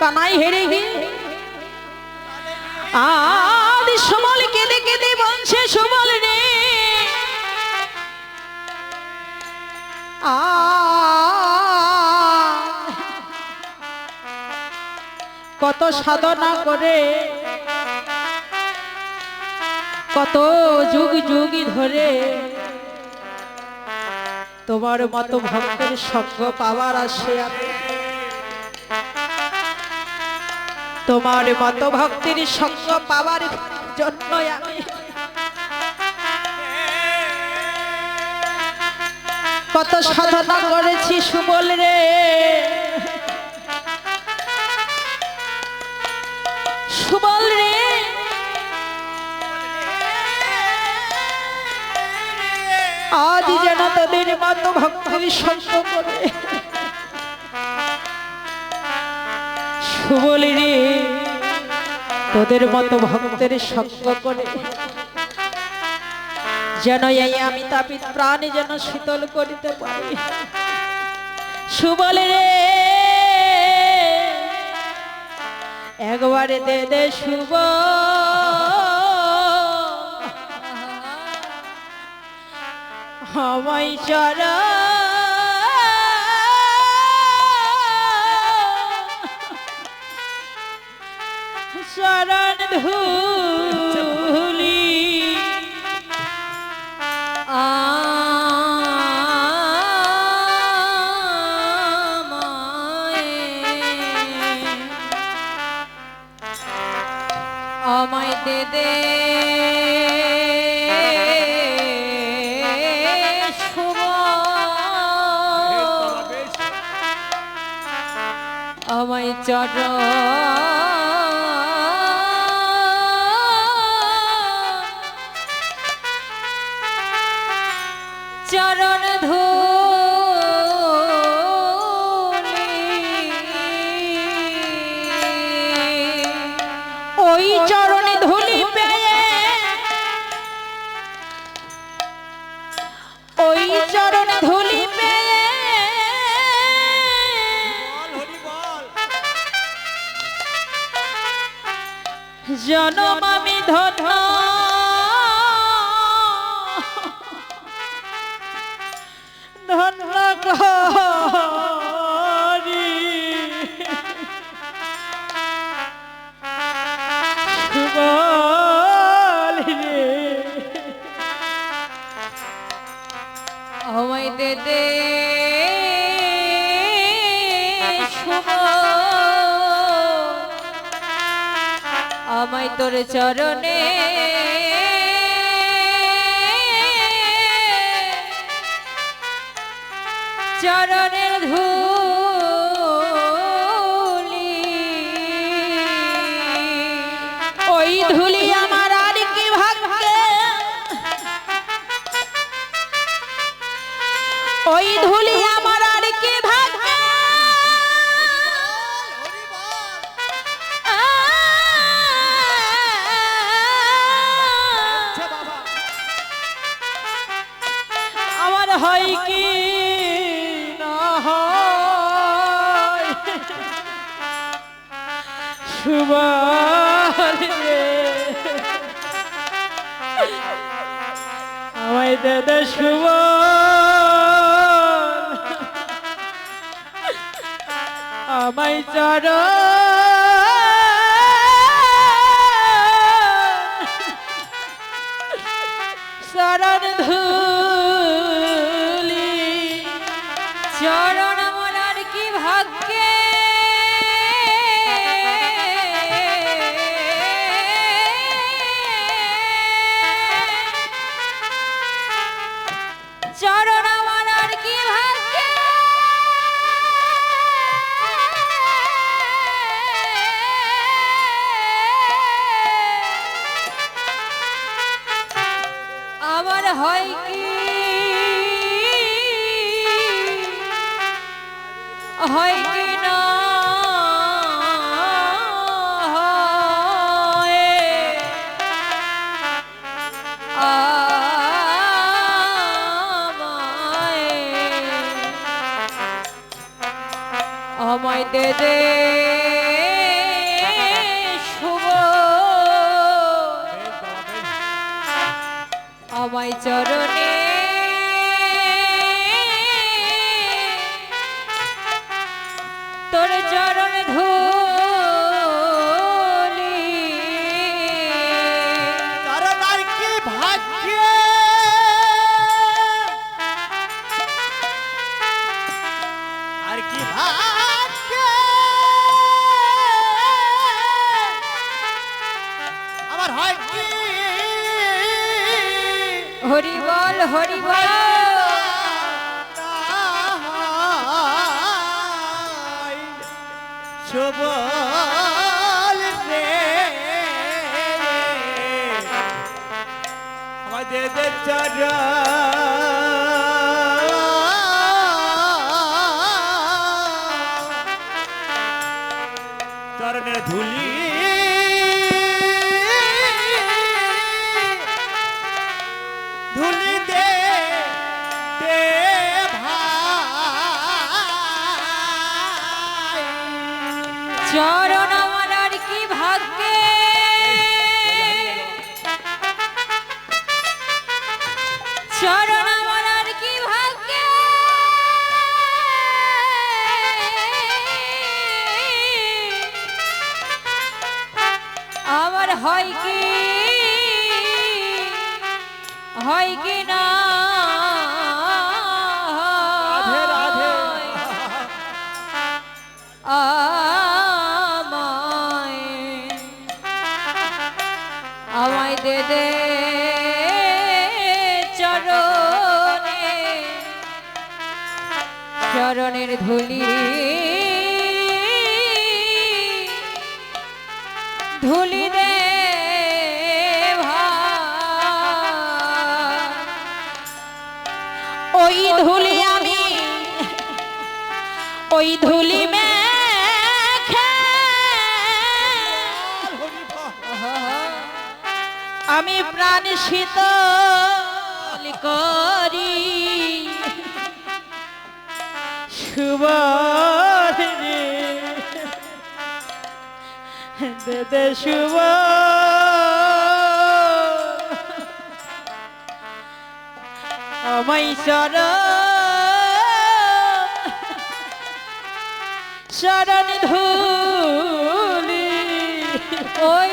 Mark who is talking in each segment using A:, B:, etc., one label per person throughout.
A: কানাই হেরে গিয়ে আদি সমল কেঁদে কেঁদে বলছে সুবল রে। কত সাধনা করে, কত যুগ যুগই ধরে তোমার মতো ভক্তের সঙ্গ পাওয়ার আসে আমি তোমার মতো ভক্তির সঙ্গ পাওয়ার জন্য আমি কত সাধনা করেছি সুবল রে। সুবল রে। আজ যেন তোদের মতো ভক্তির সঙ্গ করে সুবল রে, তোদের মতো ভক্তের সঙ্গ করে যেন এই আমি তাপিত প্রাণে যেন শীতল করিতে পারি। সুবল রে, একবারে দে দে শুভ। আমায় চরা শরণ ধুলি। আমায় দে দে। জনম আমি ধন্য। তোর চরণে। চরণের ধুলি। ওই ধুলি আমার আর কি ভাগ্যে? ওই ধুলি আমায় দে আমাই চর শরণ ধুলি
B: রে শুভ।
A: আমায় চরণে দে দে চরণে চরণের ধুলি ধুলি দে। ওই ধুলি আমি ওই ধুলি শীতল করি। শুভ দে শুভ আমায় শরণ শরণ ধুলি। ওই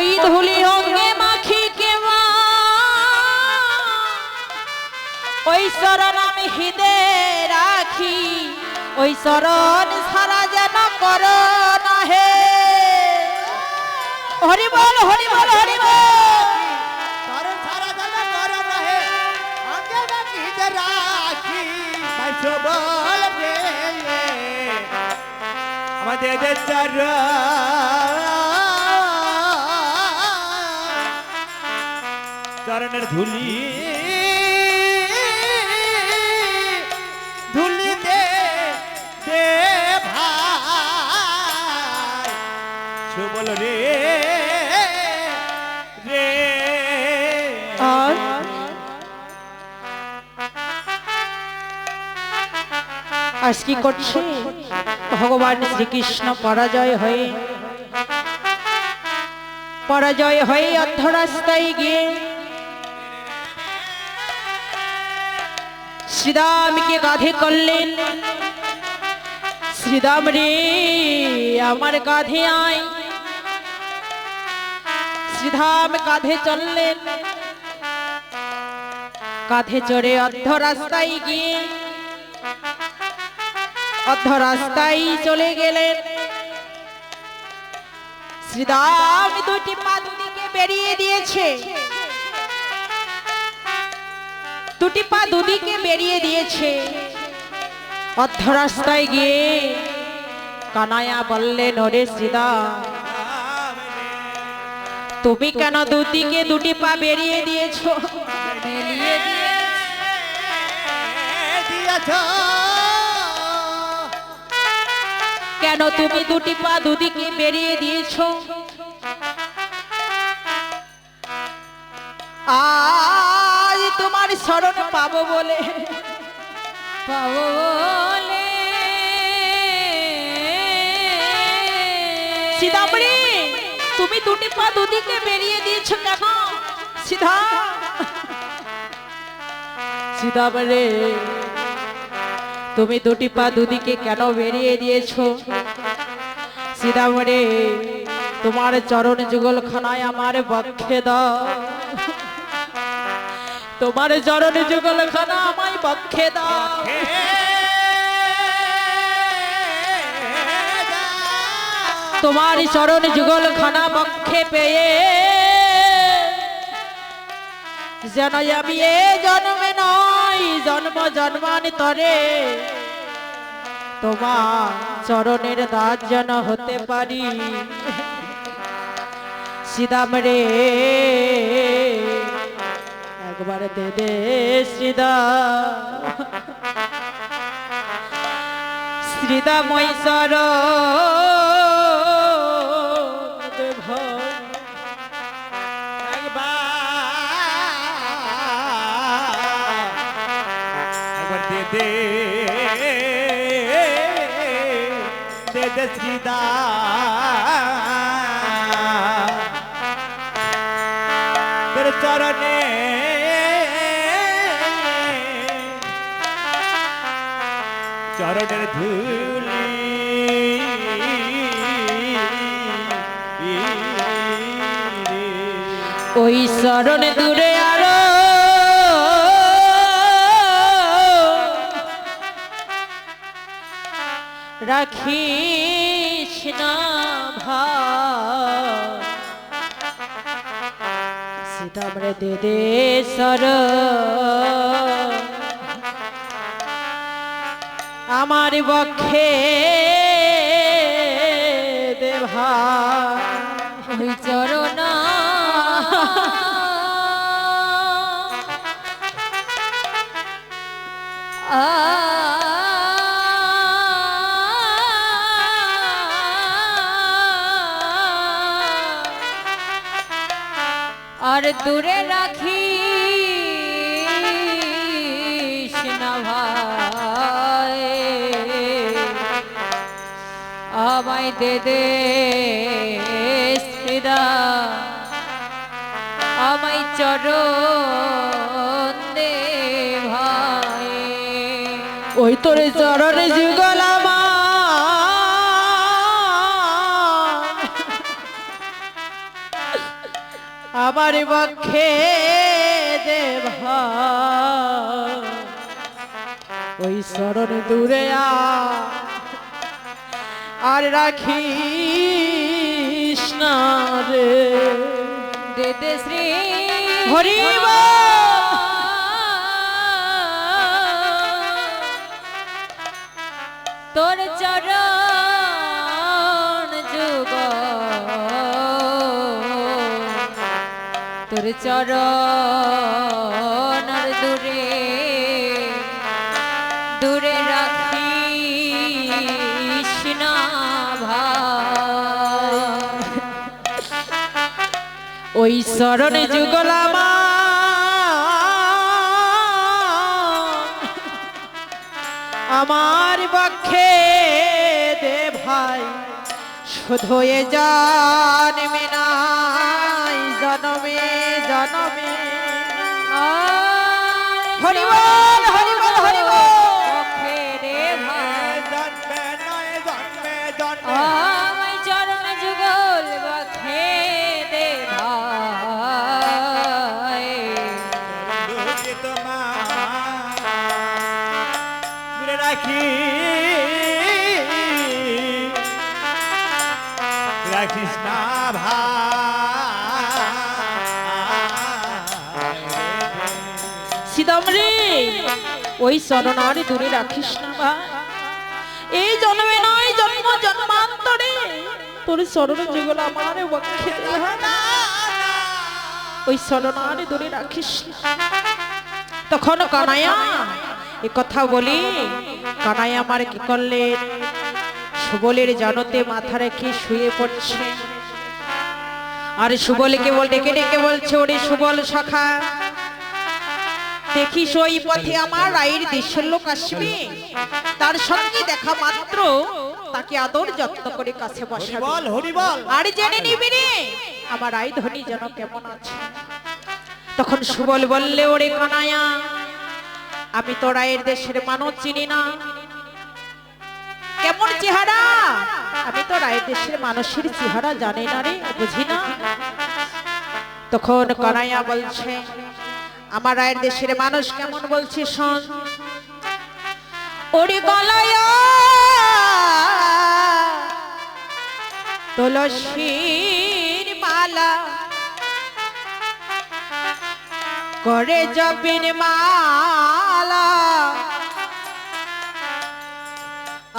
A: ওই ধুলি অঙ্গে মাখি কেমা ওই শরণ আমি হৃদে রাখি ওই শরণ সারা যেন কর না হে হরি বল হরি বল হরি বল।
B: সারা কর রাখি। আমাদের যে চরণের ধুলি। ধুলি দে দে ভাই। সুবল রে রে।
A: আজ কি করছে? ভগবান শ্রীকৃষ্ণ পরাজয় হয়ে পরাজয় হয়ে অর্ধ রাস্তায় গিয়ে শ্রীরামকে কাঁধে করলেন। শ্রীরাম রে, আমার কাঁধে আয়। শ্রীধাম কাঁধে চললেন। কাঁধে চড়ে অর্ধ রাস্তায় গিয়ে অর্ধ রাস্তায় চলে গেলেন। শ্রীরাম দুটি পা দুদিকে বেরিয়ে দিয়েছে। দুটি পা দুদিকে বেরিয়ে দিয়েছে। অর্ধ রাস্তায় গিয়ে কানায়া বললেন ওরে শ্রীরাম তুমি কেন দুদিকে দুটি পা বেরিয়ে দিয়েছ? কেন তুমি দুটি পা দুদিকে বেরিয়ে দিয়েছ? আজ তোমার স্মরণ পাবো বলে।
C: পাবো বলে।
A: তুমি দুটি পা দুদিকে বেরিয়ে দিয়েছ কেন? সিধা সীতামণি তুমি দুটি পা দুদিকে কেন বেরিয়ে দিয়েছ? সীতামণি তোমার চরণ যুগল খানায় আমার বক্ষে দাও। তোমার চরণ যুগল খানা আমায় বক্ষে দাও। তোমার চরণ যুগল খানা বক্ষে পেয়ে যেন আমি এ জন্মে নয় জন্ম জন্মান্তরে তোমার চরণের দাস যেন হতে পারি। সিদাম রে। একবার দে দে শ্রীদাময় সর
B: একবার দে শ্রীদা। চরণে চরণের ধুলি।
A: ওই শরণ দূরে আরও। রাখিস না সীতামরে দে দে সর আমার বক্ষে দে ভাই
C: ওই আর দূরে আমায় দে দে শ্রীদা আমায় চরণ দে ভাই
A: ওই তোর চরণে যুগল আমার। বক্ষে দে ভাই। ওই শরণ দূরে আ, আর রাখিস না রে।
C: দে শ্রী
A: হরি
C: তোর চরণ যুগ। তোর চরণ
A: ওই শরণ যুগলামা আমার। পক্ষে দে ভাই শুধু এ জন্মে নাই জনমে জনমে। হরি ওই শরণার দূরে রাখিস না ভাই এই জন্মে নয়, জন্ম জন্মান্তরে তোর শরণ যুগল আমার বক্ষে। ওই শরণার দূরে রাখিস। তখন কানায়া এ কথা বলি কানাই আমার কি করলেন সুবলের জনতে মাথা রেখে শুয়ে পড়ছে আর সুবলকে বল, ডেকে ডেকে বলছে, ওরে সুবল সখা দেখিস ওই পথে আমার রায়ের দেশের লোক আসবে। তার সঙ্গে দেখা মাত্র তাকে আদর যত্ন করে কাছে বসাবে। আর জেনে নিবি রে আমার আই ধনী যেন কেমন আছে। তখন সুবল বললে ওরে কানায়া আমি তো রায়ের দেশের মানুষ চিনি না। কেমন চেহারা? আমি তো রায়ের দেশের মানুষের চেহারা জানি না রে বুঝি না? তখন কানাইয়া বলছে আমার রায়ের দেশের মানুষ কেমন বলছে শোন। ওরে গলায়া তুলসীর মালা করে জবিন মালা।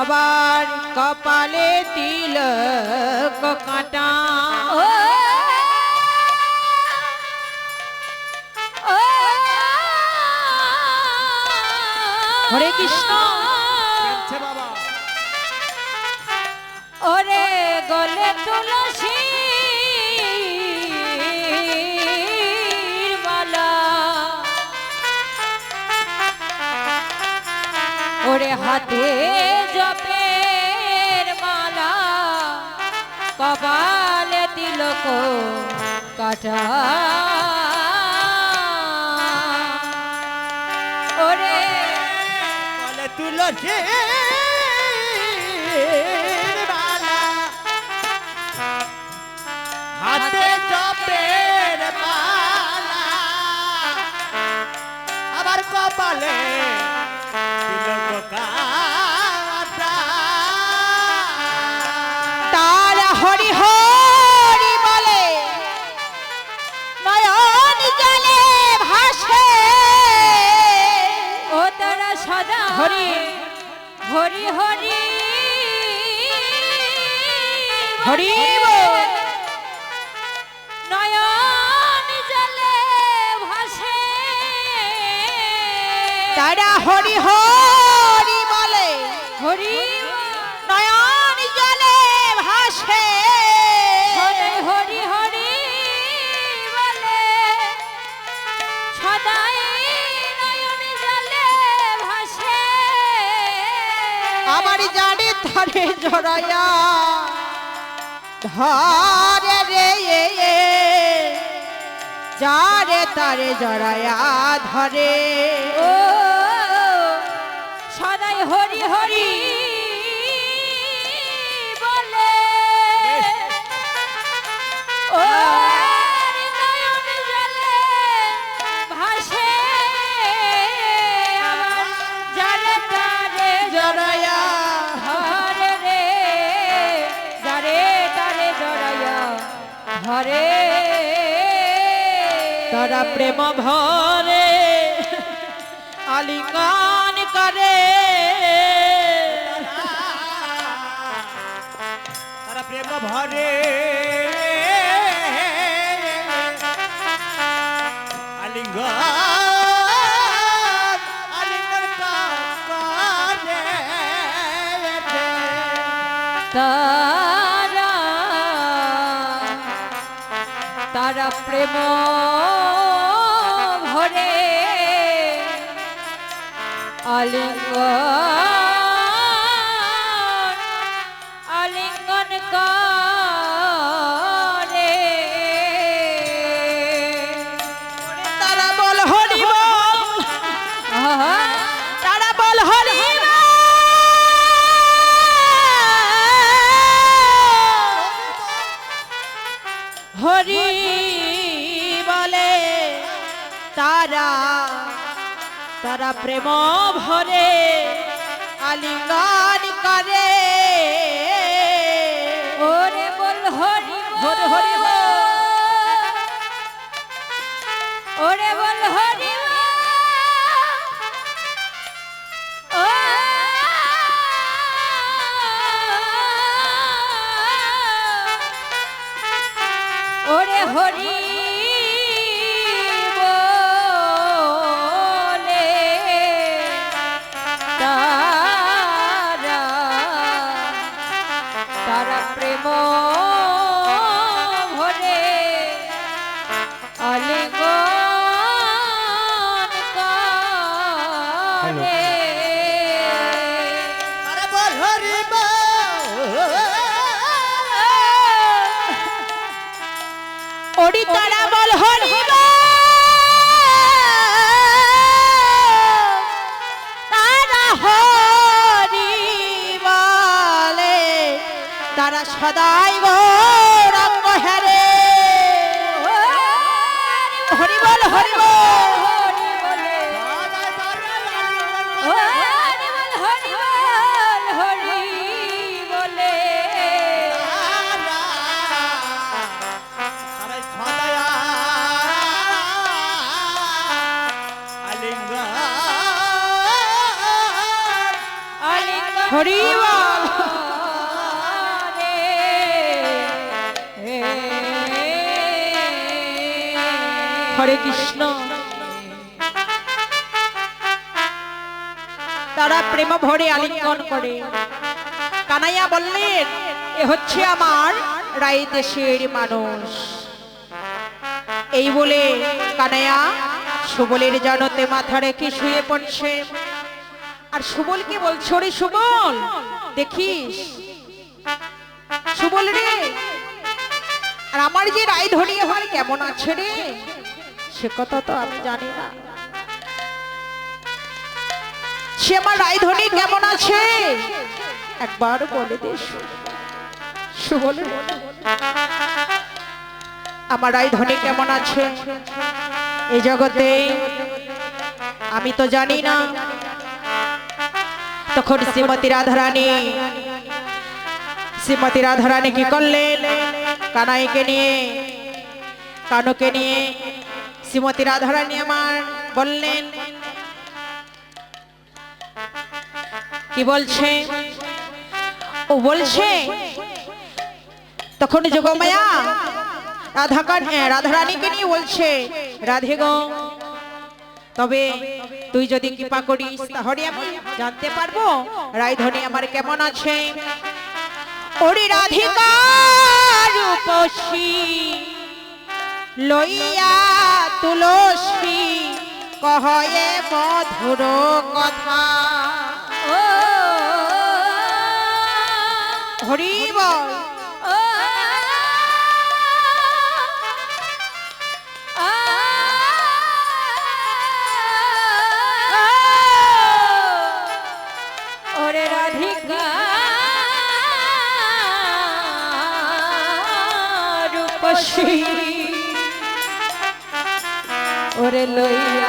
A: আবার কপালে তিলক কাটা। হরে কৃষ্ণ।
C: ওরে গলে তুলসী ওরে হাতে জপের মালা কপালে তিলক কাটা ওরে
B: তুলসী মালা হাতে চপের মালা আবার কপালে তিলক কাটা
A: হরি। হরি হরি
C: হরি। নয়ন জলে ভাসে
A: তারা হরি হরি ধরে জড়ায়া ধরে রে যারে তারে জড়ায়া ধরে।
C: ও সদাই হরি হরি। তারা
A: প্রেম ভরে আলিঙ্গন করে।
B: তারা প্রেম ভরে।
C: প্রেম ভরে আলিঙ্গন
A: হরি বলে তারা তারা প্রেম ভরে আলিঙ্গন করে।
C: ওরে বল হরি
A: হরি হরি
C: ওরে ওড়ি তারা
A: বল হরি তারা হরি বলে তারা সদাই গৌরাঙ্গ হ্যারে হরি বল হরি বল।
C: হরে
A: কৃষ্ণ। তারা প্রেম ভরে আলিঙ্গন করে। কানাইয়া বললেন, এ হচ্ছে আমার রাই দেশের মানুষ। এই বলে কানাইয়া সুবলের জানতে মাথা রেখে শুয়ে পড়ছে। আর সুবলকে বলছো? রে সুবল, দেখিস, সুবল রে আর আমার যে রায় ধরিয়ে হয়, কেমন আছে রে? সে কথা তো আমি জানি না। সে আমার রায়ধনী কেমন আছে? একবার বলে দে রে। আমার রায়ধনী কেমন আছে? এই জগতে আমি তো জানি না। তখন শ্রীমতী রাধারানী শ্রীমতী রাধারানী কি করলেন? কানাইকে নিয়ে, কানকে নিয়ে শ্রীমতী রাধারানী আমার বললেন, কি বলছে? ও বলছে, তখন যোগমায়া রাধাকান রাধারানীকে নিয়ে বলছে, রাধে গো, তবে তুই যদি কৃপা করিস, তাহলে আমি জানতে পারব রায়ধনী আমার কেমন আছে। ওরে রাধিকা! রূপসী লইয়া তুলসী কহয়ে মধুর কথা। হরি বল
C: লইয়া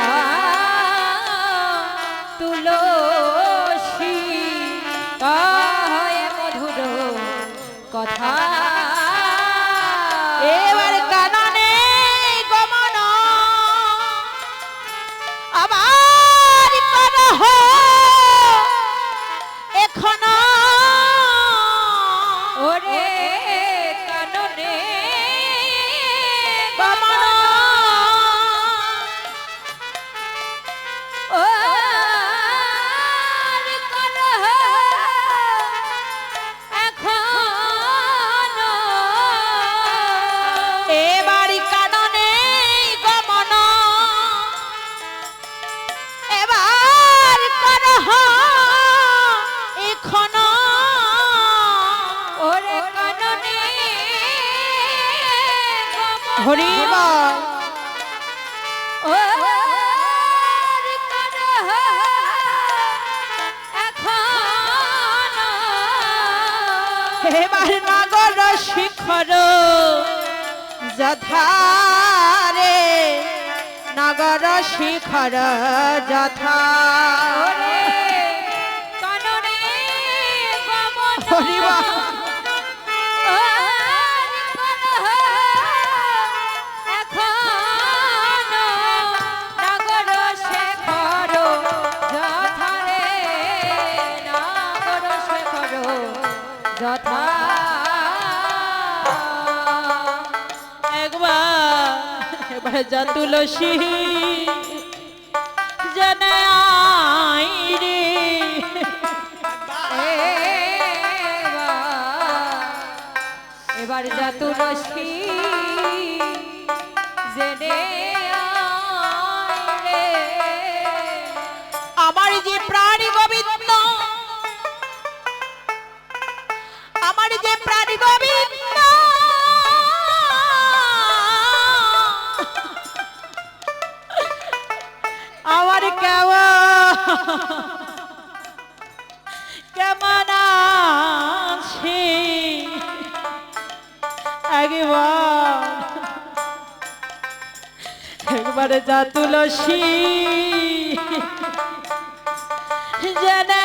A: হরি এবার নাগর শিখর যথারে নাগর শিখর যথা হরি যা তুলসী জানাই রে।
C: এবার যা তুলসী জেনে
A: আমার যে প্রাণী গোবিন্দ
C: কেমন আছে? একবার একবারে যা তুলসী জানাই